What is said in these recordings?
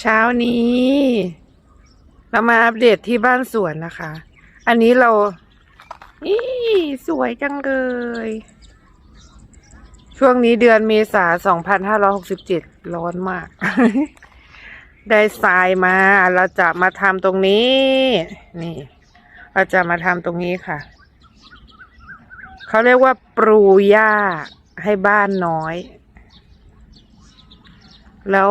เช้านี้ เรามาอัปเดตที่บ้านสวนนะคะ อันนี้เรานี่สวยจังเลย ช่วงนี้เดือนเมษา2567ร้อหกสิบเจ็ดร้อนมาก ได้ทรายมา เราจะมาทำตรงนี้ นี่ เราจะมาทำตรงนี้ค่ะ เขาเรียกว่าปรูหญ้าให้บ้านน้อย แล้ว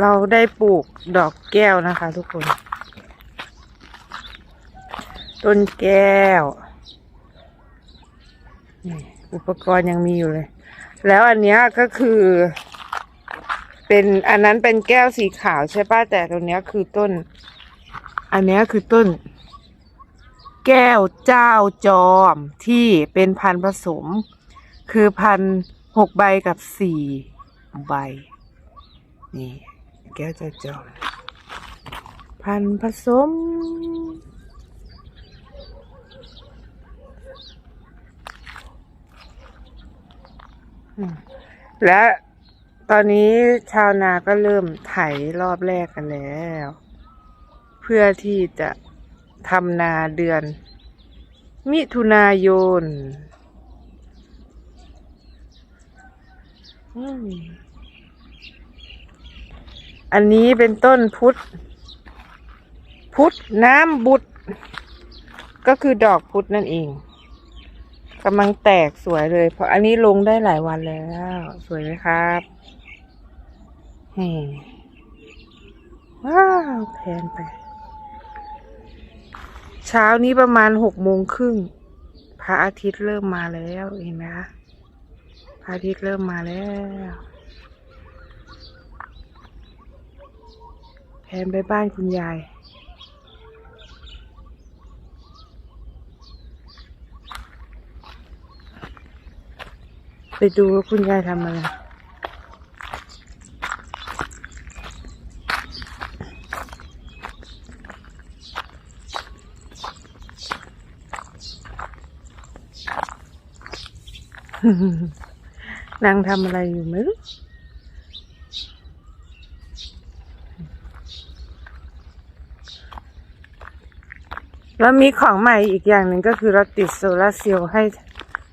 เราได้ปลูกดอกแก้วนะคะ ทุกคน ต้นแก้ว อุปกรณ์ยังมีอยู่เลย แล้วอันนี้ก็คือ เป็นอันนั้นเป็นแก้วสีขาวใช่ป่ะแต่ตรงนี้คือต้น อันนี้คือต้น แก้วเจ้าจอมที่เป็นพันผสม คือพันหกใบกับสี่ใบนี่ แก้วจ้าจอมพันผสมอืมและตอนนี้ชาวนาก็เริ่มไถรอบแรกกันแล้ว เพื่อที่จะทำนาเดือน มิถุนายน อืม อันนี้เป็นต้นพุทธพุทธน้ำบุตร ก็คือดอกพุทธนั่นเองกำลังแตกสวยเลย เพราะอันนี้ลงได้หลายวันแล้ว สวยไหมครับเฮ้ว้าวแพนไป เช้านี้ประมาณหกโมงครึ่งพระอาทิตย์เริ่มมาแล้วเห็นไหมคะพระอาทิตย์เริ่มมาแล้วแพ นไปบ้านคุณยาย ไปดูว่าคุณยายทำอะไรนางทำอะไรอยู่ไม่รู้ แล้วมีของใหม่อีกอย่างหนึ่งก็คือเราติดโซลาร์เซลล์ให้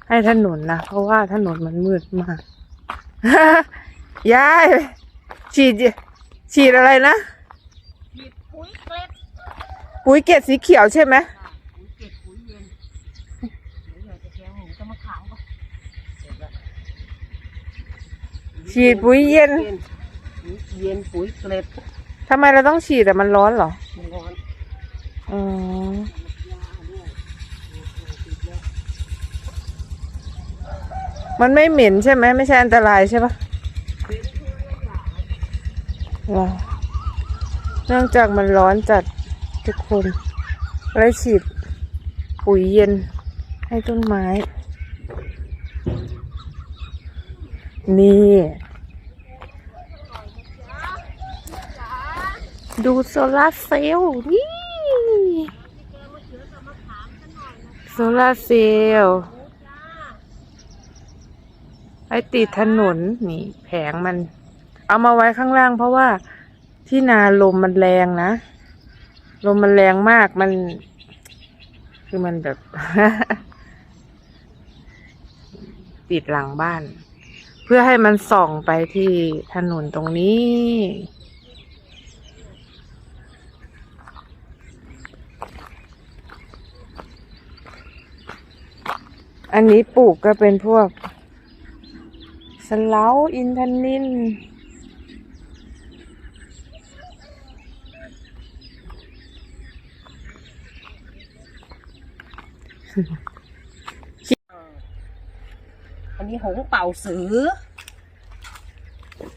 ให้ถนนนะ เพราะว่าถนนมันมืดมาก ยายฉีดฉีดอะไรนะฉีดปุ๋ยเกล็ดปุ๋ยเกล็ดสีเขียวใช่ไหมปุ๋ยเกล็ดปุ๋ยเย็นเดี๋ยวอยากจะแกงหมูจะมาขาวก็ฉีดปุ๋ยเย็น ปุ๋ยเย็นปุ๋ยเกล็ดทำไมเราต้องฉีดแต่มันร้อนเหรอมันร้อน อ๋อมันไม่เหม็นใช่ไหมไม่ใช่อันตรายใช่ปะเหรอเนื่องจากมันร้อนจัดทุกคนเลยฉีดปุ๋ยเย็นให้ต้นไม้ นี่ ดูโซลาร์เซลล์นี่ โซลาร์เซลล์ไอติดถนนนี่แผงมัน เอามาไว้ข้างล่าง เพราะว่าที่นาลมมันแรงนะ ลมมันแรงมากมัน คือมันแบบ ติดหลังบ้าน เพื่อให้มันส่องไปที่ถนนตรงนี้ อันนี้ปลูกก็เป็นพวกสะเลาอินทนินอันนี้หงส์เป่าสือ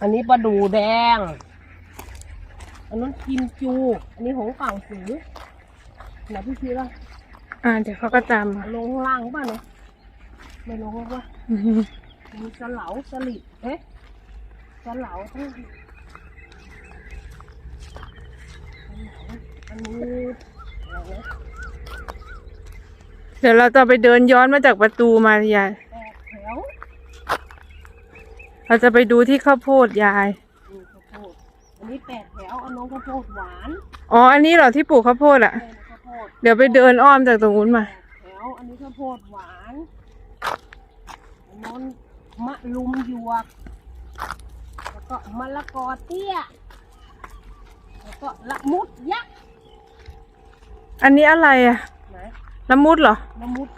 อันนี้ปลาดูแดง อันนั้นกิมจู อันนี้หงส์เป่าสือไหนพี่ชี้ว่าอ่า เดี๋ยวเขาก็ตามมาลงข้างล่างป่ะเนี่ย ไม่ลงหรอกว่ามีสะเหลาสลิดเอ๊ะสะเหลาทั้งอันนี้อะไรนะเดี๋ยวเราจะไปเดินย้อนมาจากประตูมายายแปดแถวเราจะไปดูที่ข้าวโพดยายมีข้าวโพดนนี้แปดแถวเอาน้องข้าวโพดหวาน อ๋อ อันนี้เหรอที่ปลูกข้าวโพดอะแม่ข้าวโพดเดี๋ยวไปเดินอ้อมจากตรงนู้นมาแปดแถวอันนี้ข้าวโพดหวานอั นน้นมะลุมหยวก แล้วก็มะละกอเตี้ย แล้วก็ละมุดยักษ์อันนี้อะไรอะไหนละมุดเหรอ ละมุด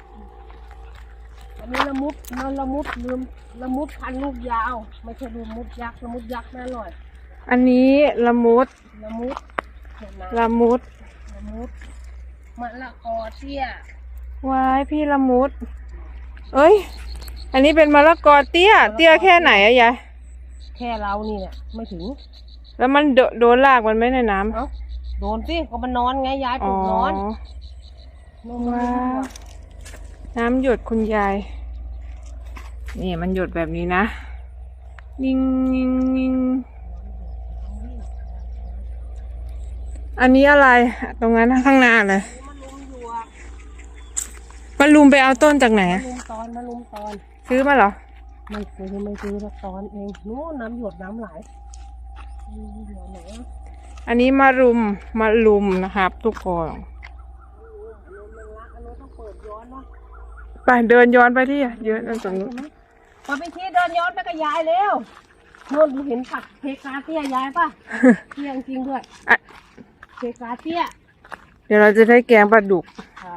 อันนี้ละมุดนอนละมุดลืมละมุดพันลูกยาว ไม่ใช่ละมุดยักษ์ละมุดยักษ์น่าอร่อย อันนี้ละมุดละมุดเห็นไหมละมุดละมุดมะละกอเตี้ยว้ายพี่ละมุด เอ้ย อันนี้เป็นมะละกอเตี้ย เตี้ยแค่ไหนอะยาย แค่เรานี่เนี่ยไม่ถึง แล้วมันโดโดนลากมันไหมในน้ำ เอ้าโดนสิก็มันนอนไงยายปอ๋ลูอกนอนนอนว้าวน้ำหยดคุณยาย นี่มันหยดแบบนี้นะนิ่งนิ่งนิ่งอันนี้อะไร ตรงนั้นข้างหน้าเลยมันลุมอยู่อะมาลุมไปเอาต้นจากไหนมาอะ ลุมตอนมาลุมตอน ซื้อมาเหรอ ไม่ซื้อไม่ซื้อแล้วตอนเองนู้นน้ำหยดน้ำไหลลุมอยู่ไหนอะอันนี้มารุมมาลุมนะครับทุกคนอันนู้นมันรักอันนู้นต้องเปิดย้อนเนาะไปเดินย้อนไปที่เยอะนั่นตรงนู้นมาไปที่เดินย้อนไปกับยายเร็วนู่นเห็นผักเพกาเตี้ยยายป่ะเตี้ยจริงๆด้วยอะเพกาเตี้ยเดี๋ยวเราจะได้แกงปลาดุกใช่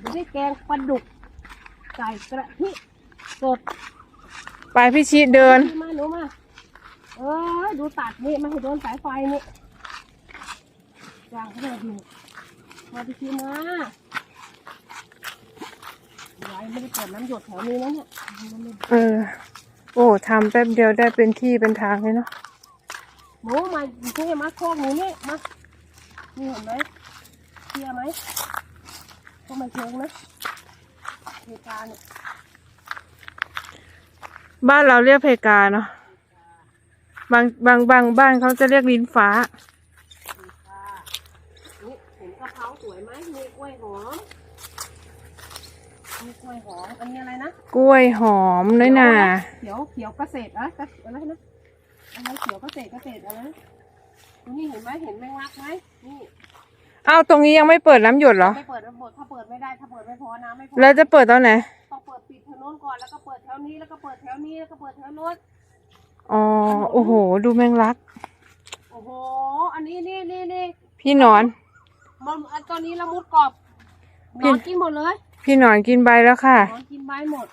ไม่ได้แกงปลาดุกไก่กระทิ สดไปพี่ชิเดิน มาหนูมา เออดูตัดนี่ไม่ให้โดนสายไฟนี่จ้างเขาเลยดูมาไปชิมมายายไม่ได้เปิดน้ำหยดแถวนี้นะเนี่ยเออ โอ้ทำแป๊บเดียวได้เป็นที่เป็นทางเลยเนาะหนูมาเท่มาโคกหนูนี่มานี่เห็นไหมเทียไหมก็ไม่เชิงนะเหตุการณ์เนี่ย บ้านเราเรียกเพกาเนาะบางบางบางบ้านเขาจะเรียกลิ้นฟ้าค่ะนี่เห็นกะเพราสวยไหมมีกล้วยหอม มีกล้วยหอม อันนี้อะไรนะ กล้วยหอมน้อยหนาเขียวเขียวเกษตรอะอะไรนะอะไรเขียวเกษตรเกษตรอะไรนะตรงนี้เห็นไหมเห็นแมงลักไหมนี่อ้าวตรงนี้ยังไม่เปิดน้ำหยดเหรอ ไม่เปิดระบบถ้าเปิดไม่ได้ถ้าเปิดไม่พอน้ำไม่พอแล้วจะเปิดตอนไหน ต้องเปิดปิดถนนก่อนแล้วก็เปิดแถ วนี้แล้วก็เปิดแถวนี้แล้วก็เปิดแถวโน้นอ๋อ โอ้โห ดูแมงลัก โอ้โห อันนี้นี่นี่นี่พี่หนอน มันอันตอนนี้ละมุดกรอบนพี่อนกินหมดเลยพี่หนอนกินใบแล้วค่ะนอนกินใบหมด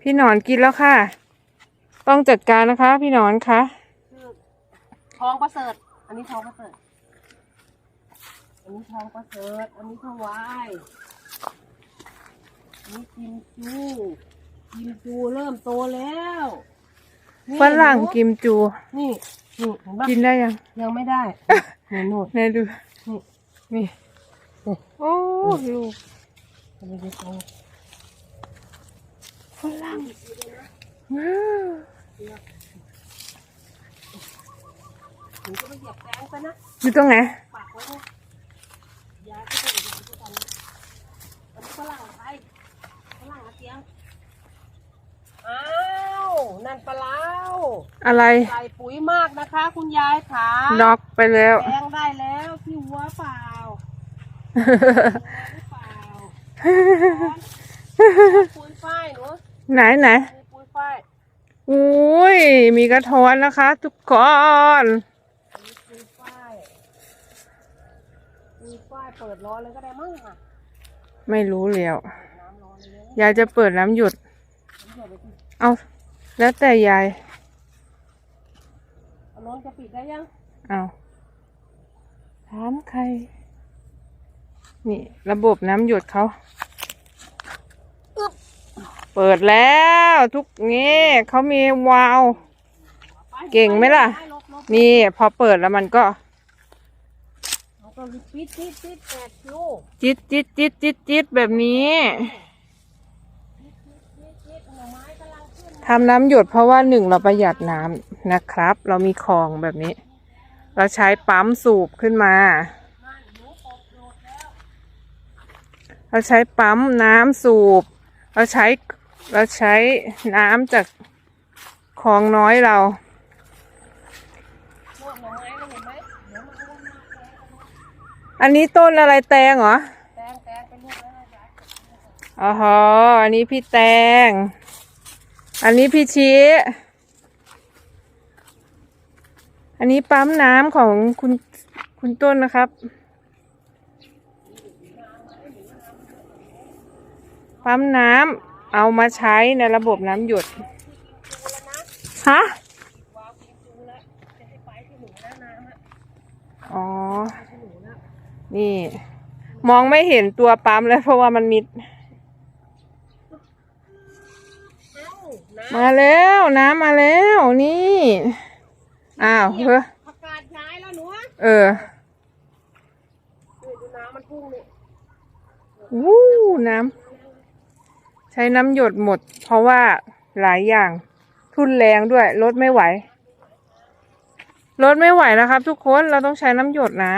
พี่หนอนกินแล้วค่ะ ต้องจัดการนะคะ พี่หนอนคะคือทองประเสริฐ อันนี้ทองประเสริฐ อันนี้ทองประเสริฐ อันนี้ถวายอันนี้ กิมจูกิมจูเริ่มโตแล้วนี่ฝรั่งกิมจู นี่นี่เห็นปะกินได้ยังยังไม่ได้นี่นู่นไหนดูนี่นี่นี่โอ้ลูกอันนี้โตฝรั่งว้าวหนูจะไปเหยียบแป้งไปนะอยู่ตรงไหนปากไว้นะยายก็จะอยู่ที่ตอนนี้อันนี้ฝรั่งไทย ฝรั่งอาเซียง อ้าว นั่นปลาเล้าอะไรใส่ปุ๋ยมากนะคะ คุณยายขาน็อกไปแล้วแป้งได้แล้วที่หัวเปล่าหัวหรือเปล่าปุ๋ยฝ้ายหนูไหนไหนมีปุ๋ยฝ้ายอุ้ย มีกระท้อนนะคะ ทุกคนอันนี้ปุ๋ยฝ้ายปุ๋ยฝ้ายเปิดร้อนเลยก็ได้มั้งค่ะ ไม่รู้แล้วน้ำร้อนเล ยนะยายจะเปิดน้ำหยุดผมเปิดไปสิเอา แล้วแต่ยายเอาน้องจะปิดได้ยัง เอาถามใคร นี่ระบบน้ำหยดเขา เปิดแล้วทุกงี้เขามีวาล์วไปเก่งไหมล่ะปลบลบนี่พอเปิดแล้วมันก็แล้วก็ปิดปิดปิดแปดลูกจิตจิตจิตจิตจิตแบบนี้ ทำน้ำหยดเพราะว่าหนึ่งเราประหยัดน้ำนะครับ เรามีคลองแบบนี้ เราใช้ปั๊มสูบขึ้นมา เราใช้ปั๊มน้ำสูบ เราใช้เราใช้น้ำจากคลองน้อยเราอันนี้ต้นอะไรแตงเหรออะอ๋ออันนี้พี่แตง อันนี้พี่ชี้อันนี้ปั๊มน้ำของคุณคุณต้นนะครับ ปั๊มน้ำเอามาใช้ในระบบน้ำหยดฮะอ๋อ นี่ มองไม่เห็นตัวปั๊มแล้วเพราะว่ามันมิด เอ้าน้ มาแล้วน้ำมาแล้วนี่อ้าวเฮ้อำผักกาดย้ายแล้วหนูอะเออนี่ดูน้ำมันพุ่งนี่วู้น้ำใช้น้ำหยดหมด เพราะว่าหลายอย่าง ทุนแรงด้วยรถไม่ไหวรถไม่ไหวนะครับ ทุกคนเราต้องใช้น้ำหยดนะ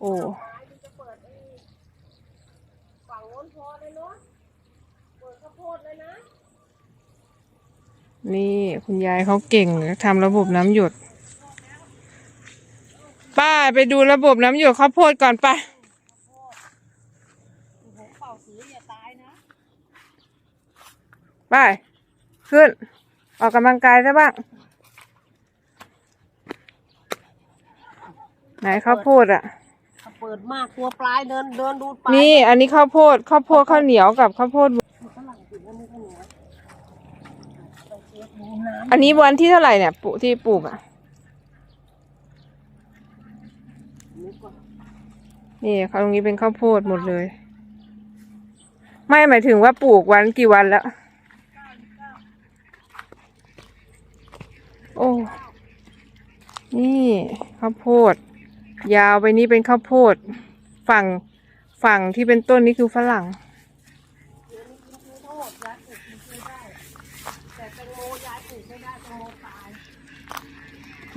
โอ้ ฝั่งโน้นพอเลยเนาะเปิดข้าวโพดเลยนะ นี่คุณยายเขาเก่งทำระบบน้ำหยด ป้าไปดูระบบน้ำหยดข้าวโพดก่อนไปโอ้โหเป่าซื้ออย่าตายนะไปขึ้น ออกกำลังกายซะบ้าง ไหนข้าวโพดอะถ้าเปิดมากตัวปลายเดินเดินดูปลายนี่อันนี้ข้าวโพดข้าวโพดข้าวเหนียวกับข้าวโพด น้อันนี้วันที่เท่าไหร่เนี่ยปลูกที่ปลูกอะ นี่เขาตรงนี้เป็นข้าวโพดหมดเลย ไม่หมายถึงว่าปลูกวันกี่วันแล้ว โอ้ นี่ข้าวโพด ยาวไปนี้เป็นข้าวโพด ฝั่งฝั่งที่เป็นต้นนี้คือฝรั่ง เดี๋ยวนี้กินคือทั้งหมดย้ายปลูกกินคือได้ แต่แตงโมย้ายปลูกไม่ได้แตงโมตาย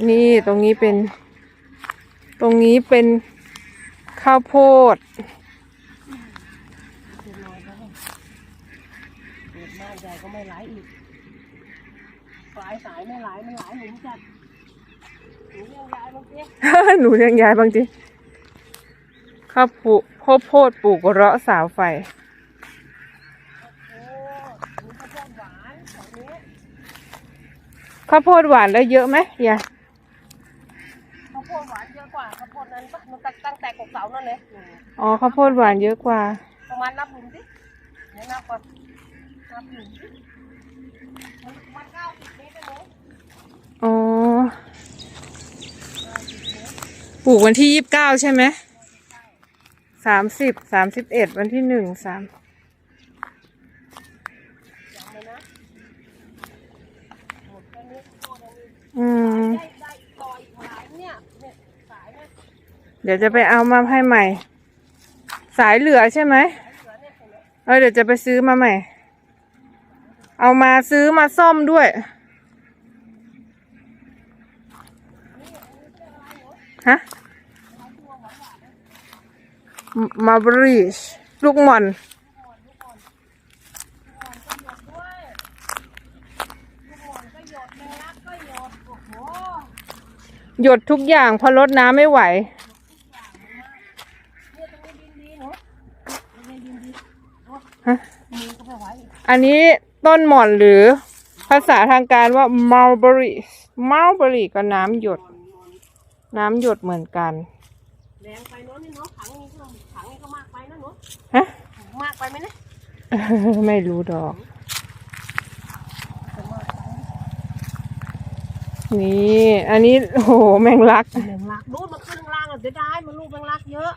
นี่ตรงนี้เป็น ตรงนี้เป็นข้าวโพดเดี๋ยวน้อยแล้วเปิดมากใหญ่ก็ไม่ไหลอีกปลายสายไม่ไหลมันไหลหนุนจัดหนูยังย้ายบางทีหนูเลี้ยงยายบางทีข้าวผูข้าวโพดปลูกเราะสาวไฟ โอ้หนูข้าวโพดหวานของนี้ข้าวโพดหวานได้เยอะไหมยายข้าว โพดหวานเยอะกว่าข้าวโพดนั้นปะมันตั้งตั้งแต่กกเสานั่นเลยอ๋อข้าวโพดหวานเยอะกว่าประมาณนับหลุมสิเดี๋ยวนับก่อนนับหลุมสิมันมันเก้าสิบเมตรเลยอ๋อปลูกวันที่ยี่สิบเก้าใช่ไหมสามสิบสามสิบเอ็ดวันที่หนึ่งสามยังเลยนะหมดแค่นี้ข้าวโพดอันนี้อืม ได้ได้ต่ออีกหลายเนี่ยเนี่ยสายเนี่ย เดี๋ยวจะไปเอามาให้ใหม่ สายเหลือใช่ไหมเออเดี๋ยวจะไปซื้อมาใหม่ เอามาซื้อมาซ่อมด้วย ฮะมาบริชลูกหม่อน หยดทุกอย่างเพอลดน้ำไม่ไหว เนี่ยตรงนี้ดินดีเนาะตรงนี้ดินดีโอ้ ฮะมือก็ไม่ไหวอันนี้ต้นหม่อนหรือภาษาทางการว่า mulberry mulberry ก็น้ำหยด น้ำหยดเหมือนกันแรงไปเนาะนี่เนาะถังนี้ก็ถังนี้ก็มากไปนะเนาะฮะมากไปไหมเนี่ยไม่รู้ดอก นี่ อันนี้โอ้โหแมงลักแมงลักดูดมันขึ้นข้างล่างอะเสียดายมันลูกแมงลักเยอะ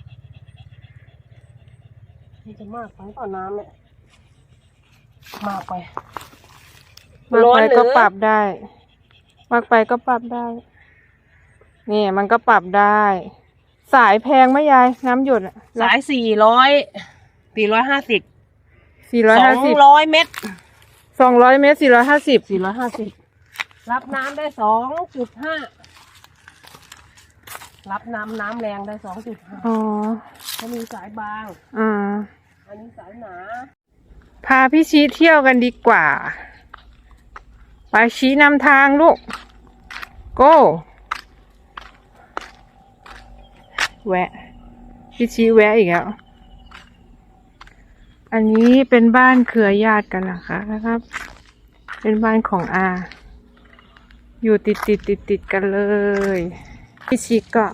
นี่จะมากไปต่อน้ำเนี่ยมากไปมากร้อนไปหรือก็ปรับได้ มากไปก็ปรับได้ นี่มันก็ปรับได้ สายแพงไหมยายน้ำหยดสายสี่ร้อยสี่ร้อยห้าสิบสี่ร้อยสอห้างสิบร้อยเมตรสองร้อยเมตรสี่ร้อยห้าสิบสี่ร้อยห้าสิบรับน้ำได้สองจุดห้า รับน้ำน้ำแรงได้สองจุดห้าอ๋อเขามีสายบาง อ่า อันนี้สายหนา พาพี่ชี้เที่ยวกันดีกว่า ไปชี้นำทางลูก โก้แวะ พี่ชี้แวะอีกแล้ว อันนี้เป็นบ้านเครือญาติกันนะคะนะครับ เป็นบ้านของอา อยู่ติดติดติดติดๆกันเลย พี่ชิก็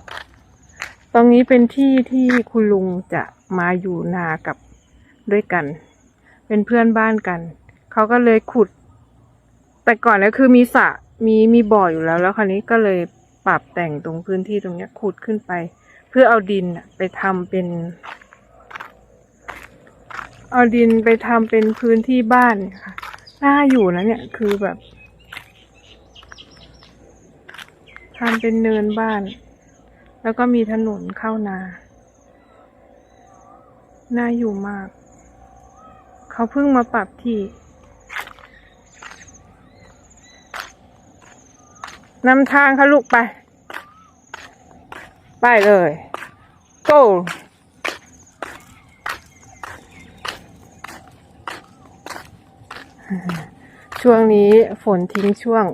ตรงนี้เป็นที่ที่คุณลุงจะมาอยู่นากับด้วยกัน เป็นเพื่อนบ้านกัน เขาก็เลยขุด แต่ก่อนก็คือมีสระมีมีบ่ออยู่แล้ว แล้วคราวนี้ก็เลยปรับแต่งตรงพื้นที่ตรงนี้ขุดขึ้นไป เพื่อเอาดินไปทำเป็น เอาดินไปทำเป็นพื้นที่บ้านค่ะน่าอยู่นะเนี่ยคือแบบ ทำเป็นเนินบ้าน แล้วก็มีถนนเข้านา น่าอยู่มาก เขาเพิ่งมาปรับที่ นำทางค่ะลูกไป ไปเลย go ช่วงนี้ฝนทิ้งช่วง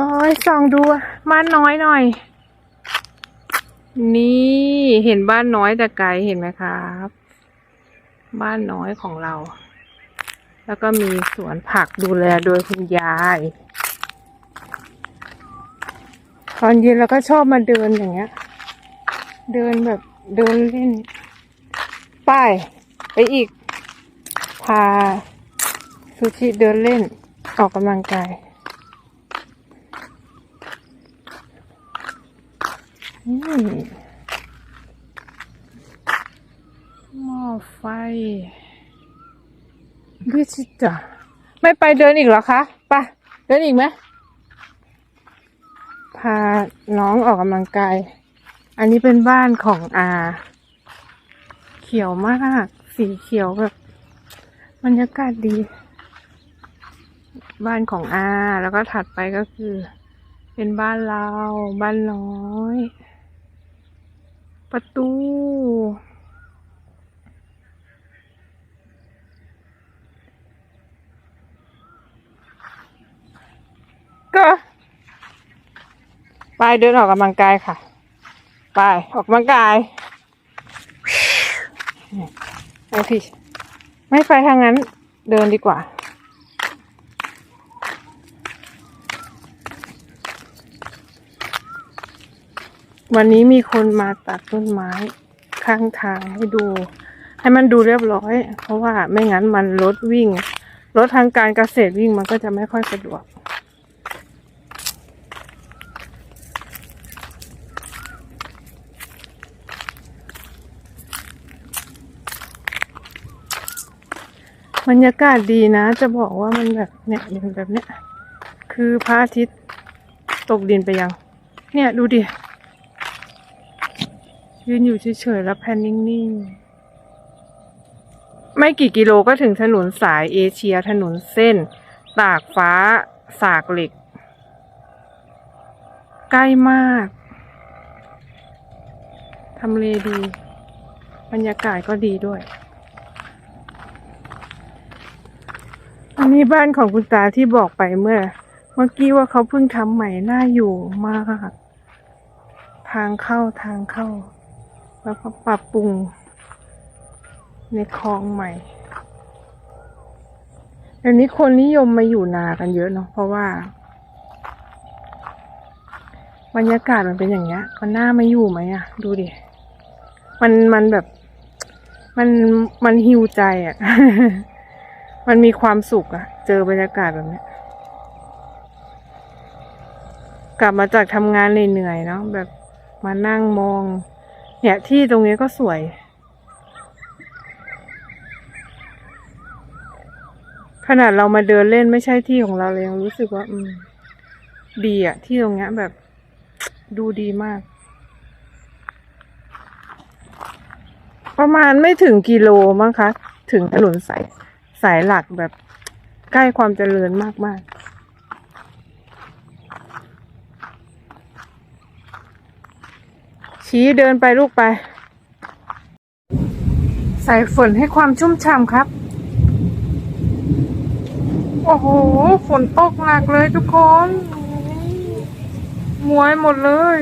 โอยส่องดูบ้านน้อยหน่อย นี่เห็นบ้านน้อยแต่ไกลเห็นไหมครับ บ้านน้อยของเรา แล้วก็มีสวนผักดูแลโดยคุณยายตอนเย็นเราก็ชอบมาเดินอย่างเงี้ย เดินแบบเดินเล่นไปไปอีก พาซูชิเดินเล่นออกกำลังกาย อืม หม้อไฟดิจิตะไม่ไปเดินอีกเหรอคะไปเดินอีกไหมพาน้องออกกำลังกาย อันนี้เป็นบ้านของอาเขียวมาก สีเขียวแบบบรรยากาศดี บ้านของอา แล้วก็ถัดไปก็คือ เป็นบ้านเรา บ้านน้อย ประตู ก็ไปเดินออกกำลังกายค่ะ ไปออกกำลังกายไอพี่ ไม่ไปทางนั้นเดินดีกว่า วันนี้มีคนมาตัดต้นไม้ข้างทางให้ดู ให้มันดูเรียบร้อย เพราะว่าไม่งั้นมันรถวิ่ง รถทางการเกษตรวิ่งมันก็จะไม่ค่อยสะดวก บรรยากาศดีนะ จะบอกว่ามันแบบเนี่ยเป็นแบบเนี้ยคือพระอาทิตย์ตกดินไปยัง เนี่ยดูดิ ยืนอยู่เฉยๆแล้วแพนนิ่งๆ ไม่กี่กิโลก็ถึงถนนสายเอเชียถนนเส้น ตากฟ้า สากเหล็ก ใกล้มากทำเลดี บรรยากาศก็ดีด้วย อันนี้บ้านของคุณตาที่บอกไปเมื่อ เมื่อกี้ว่าเขาเพิ่งทำใหม่น่าอยู่มาก ทางเข้าทางเข้า แล้วก็ปรับปรุงในคลองใหม่เดี๋ยวนี้คนนิยมมาอยู่นากันเยอะเนาะเพราะว่า บรรยากาศมันเป็นอย่างเงี้ย มันน่ามาอยู่ไหมอะดูดิมันมันแบบ มันมันฮิวใจอะมันมีความสุขอะเจอบรรยากาศแบบเนี้ยกลับมาจากทำงานเหนื่อยๆเนาะแบบมานั่งมอง เนี่ยที่ตรงนี้ก็สวย ขนาดเรามาเดินเล่นไม่ใช่ที่ของเราเลยยังรู้สึกว่า อืม ดีอะที่ตรงนี้แบบ ดูดีมาก ประมาณไม่ถึงกิโลมั้งคะ ถึงถนนสายสายหลักแบบใกล้ความเจริญมากๆ ชี้เดินไปลูกไป ใส่ฝนให้ความชุ่มฉ่ำครับ โอ้โห ฝนตกหนักเลยทุกคนมวยหมดเลย